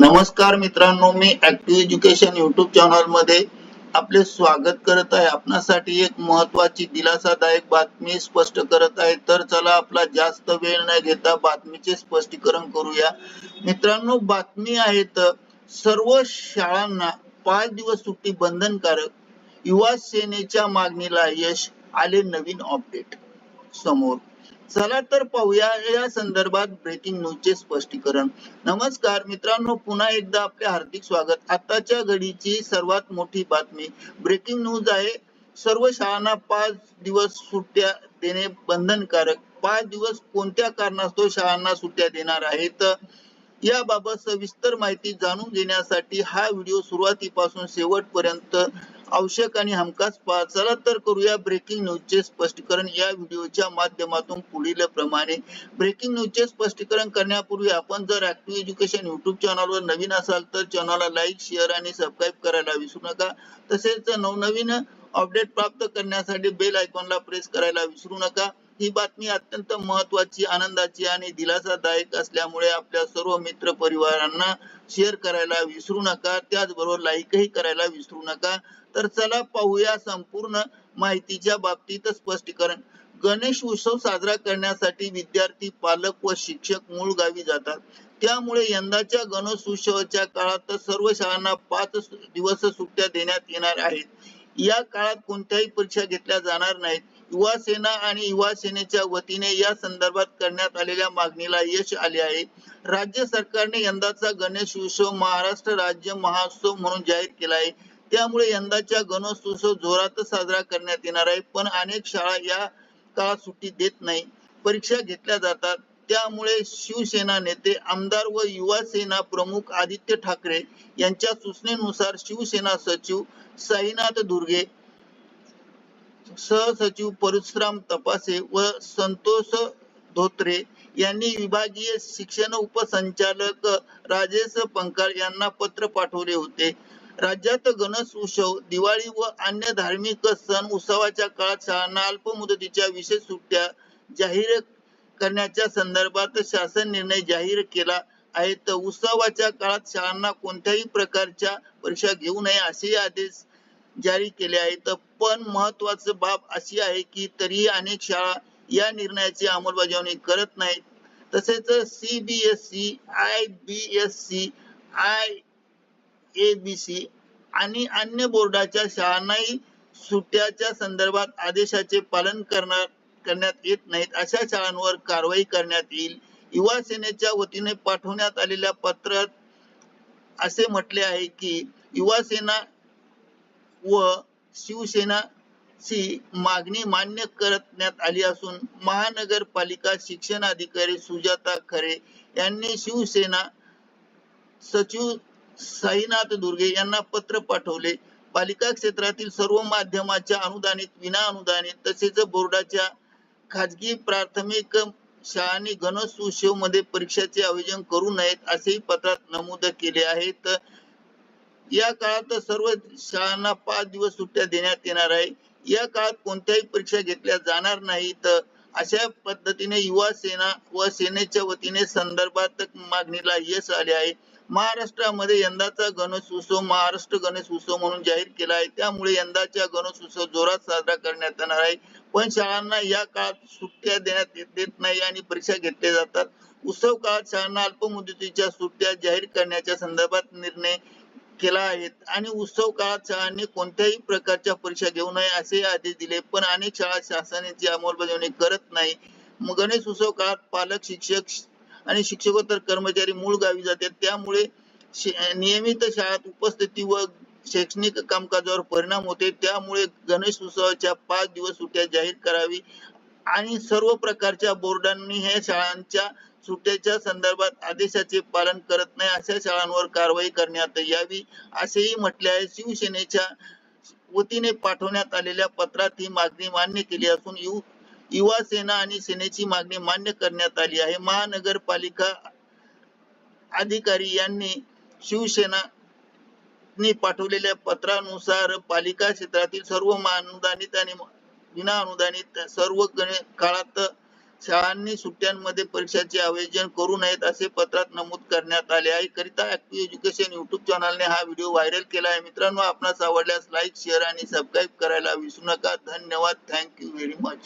नमस्कार मित्रांनो मी ऍक्टिव्ह एज्युकेशन युट्यूब चॅनलमध्ये आपले स्वागत करत आहे. आपणासाठी एक महत्वाची दिलासादायक बातमी स्पष्ट करत आहे. तर चला आपला जास्त वेळ न घेता बातमीचे स्पष्टीकरण करूया. मित्रांनो बातमी आहे तर सर्व शाळांना पाच दिवस सुट्टी बंधनकारक युवा सेनेच्या मागणीला यश आले नवीन अपडेट समोर. चला तर पाहूया या संदर्भात ब्रेकिंग न्यूजचे स्पष्टीकरण. नमस्कार मित्रांनो पुन्हा एकदा आपले हार्दिक स्वागत. आताच्या घडीची सर्वात मोठी बातमी ब्रेकिंग न्यूज आहे. सर्व शाळांना पाच दिवस सुट्ट्या देणे बंधनकारक. पाच दिवस कोणत्या कारणास्तव शाळांना सुट्ट्या देणार आहेत? याबाबत सविस्तर माहिती जाणून घेण्यासाठी हा व्हिडिओ सुरुवातीपासून शेवटपर्यंत आवश्यक आणि हमखास पहा. चला तर करूया ब्रेकिंग न्यूजचे स्पष्टीकरण. या व्हिडिओच्या माध्यमातून पुढील प्रमाणे ब्रेकिंग न्यूजचे स्पष्टीकरण करण्यापूर्वी आपण जर ऍक्टिव्ह एज्युकेशन युट्यूब चॅनलवर नवीन असाल तर चॅनलला लाईक शेअर आणि सबस्क्राईब करायला विसरू नका. तसेच नवनवीन अपडेट प्राप्त करण्यासाठी बेल आयकॉनला प्रेस करायला विसरू नका. ही बातमी अत्यंत महत्वाची आनंदाची आणि दिलासादायक असल्यामुळे आपल्या सर्व मित्र परिवारांना शेअर करायला विसरू नका. त्याचबरोबर लाईकही करायला विसरू नका. तर चला पाहूया संपूर्ण माहितीच्या बाबतीत स्पष्टीकरण. गणेश उत्सव साजरा करण्यासाठी विद्यार्थी पालक व शिक्षक मूळ गावी जातात. त्यामुळे यंदाच्या गणेश उत्सवाच्या काळात सर्व शाळांना पाच दिवस सुट्ट्या देण्यात येणार आहेत. या काळात कोणत्याही परीक्षा घेतल्या जाणार नाहीत. युवा सेना आणि युवा सेनेच्या वतीने या संदर्भात करण्यात आलेल्या मागणीला यश आले आहे. राज्य सरकारने यंदाचा गणेश उत्सव महाराष्ट्र राज्य महोत्सव म्हणून जाहीर केला आहे. त्यामुळे यंदाच्या गणेश उत्सव जोरात साजरा करण्यात येणार आहे पण अनेक शाळा या काळात सुट्टी देत नाही. परीक्षा घेतल्या जातात. त्यामुळे शिवसेना नेते आमदार व युवा सेना प्रमुख आदित्य ठाकरे यांच्या सूचनेनुसार शिवसेना सचिव साईनाथ दुर्गे सहसचिव परशुराम तपासे व संतोष धोत्रे यांनी विभागीय शिक्षण उपसंचालक राजेश पंकाळ यांना पत्र पाठवले होते. राज्यात गणेश उत्सव दिवाळी व अन्य धार्मिक सण उत्सवाच्या काळात शाळांना अल्प मुदतीच्या विशेष सुट्ट्या जाहीर करण्याच्या संदर्भात शासन निर्णय जाहीर केला आहे. तर उत्सवाच्या काळात शाळांना कोणत्याही प्रकारच्या परीक्षा घेऊ नये असे आदेश जारी केले आहेत पण महत्वाचं बाब अशी आहे की तरीही अनेक शाळा या निर्णयाची अंमलबजावणी करत नाहीत. तसेच C B S C I B S C I A B C आणि अन्य बोर्डाच्या शाळांनाही सुट्ट्याच्या संदर्भात आदेशाचे पालन करणार करण्यात येत नाहीत. अशा शाळांवर कारवाई करण्यात येईल. युवा सेनेच्या वतीने पाठवण्यात आलेल्या पत्रात असे म्हटले आहे की युवा सेना व शिवसेना ची मागणी मान्य करण्यात आली असून महानगरपालिका शिक्षण अधिकारी सुजाता खरे यांनी शिवसेना सचिव साईनाथ दुर्गे यांना पत्र पाठवले. पालिका क्षेत्रातील सर्व माध्यमाच्या अनुदानित विना अनुदानित तसेच बोर्डाच्या खाजगी प्राथमिक शाळांनी गणेश उत्सवमध्ये परीक्षाचे आयोजन करू नयेत असेही पत्रात नमूद केले आहे. तर या काळात सर्व शाळांना पाच दिवस सुट्ट्या देण्यात येणार आहे. या काळात कोणत्याही परीक्षा घेतल्या जाणार नाहीत. अशा पद्धतीने युवा सेना व सेनेच्या वतीने संदर्भात मागणीला यश आले आहे. महाराष्ट्रामध्ये यंदाचा गणेश उत्सव महाराष्ट्र गणेश उत्सव म्हणून जाहीर केला आहे. त्यामुळे यंदाच्या गणेश उत्सव जोरात साजरा करण्यात येणार आहे. पण शाळांना या काळात सुट्ट्या देण्यात येत देत नाही आणि परीक्षा घेतल्या जातात. उत्सव काळात शाळांना अल्पमुदतीच्या सुट्ट्या जाहीर करण्याच्या संदर्भात निर्णय केला आहे. आणि उत्सव काळात शाळांनी कोणत्याही प्रकारच्या परीक्षा घेऊ नये असे आदेश दिले. पण अनेक शाळा शासनाची अंमलबजावणी करत नाही. गणेश उत्सव काळात पालक शिक्षक आणि शिक्षकोत्तर कर्मचारी मूळ गावी जातात. त्यामुळे नियमित शाळेत उपस्थिती व शैक्षणिक कामकाजावर परिणाम होते. त्यामुळे गणेश उत्सवाच्या पाच दिवस सुट्ट्या जाहीर करावी आणि सर्व प्रकारच्या बोर्डांनी हे शाळांच्या सुट्ट्याच्या संदर्भात आदेशाचे पालन करत नाही अशा शाळांवर कारवाई करण्यात यावी असेही म्हटले आहे. शिवसेनेच्या वतीने पाठवण्यात आलेल्या पत्रात ही मागणी मान्य केली असून यु युवा सेना आणि सेनेची मागणी मान्य करण्यात आली आहे. महानगरपालिका अधिकारी यांनी शिवसेना ने पाठवलेल्या पत्रानुसार पालिका क्षेत्रातील सर्व अनुदानित आणि विना अनुदानित सर्व काळात शाळांनी सुट्ट्यांमध्ये परीक्षांचे आयोजन करू नयेत असे पत्रात नमूद करण्यात आले आहे. करिता ऍक्टिव्ह एज्युकेशन युट्यूब चॅनलने हा व्हिडिओ व्हायरल केला आहे. मित्रांनो आपणास आवडल्यास लाईक शेअर आणि सबस्क्राईब करायला विसरू नका. धन्यवाद. Thank you very much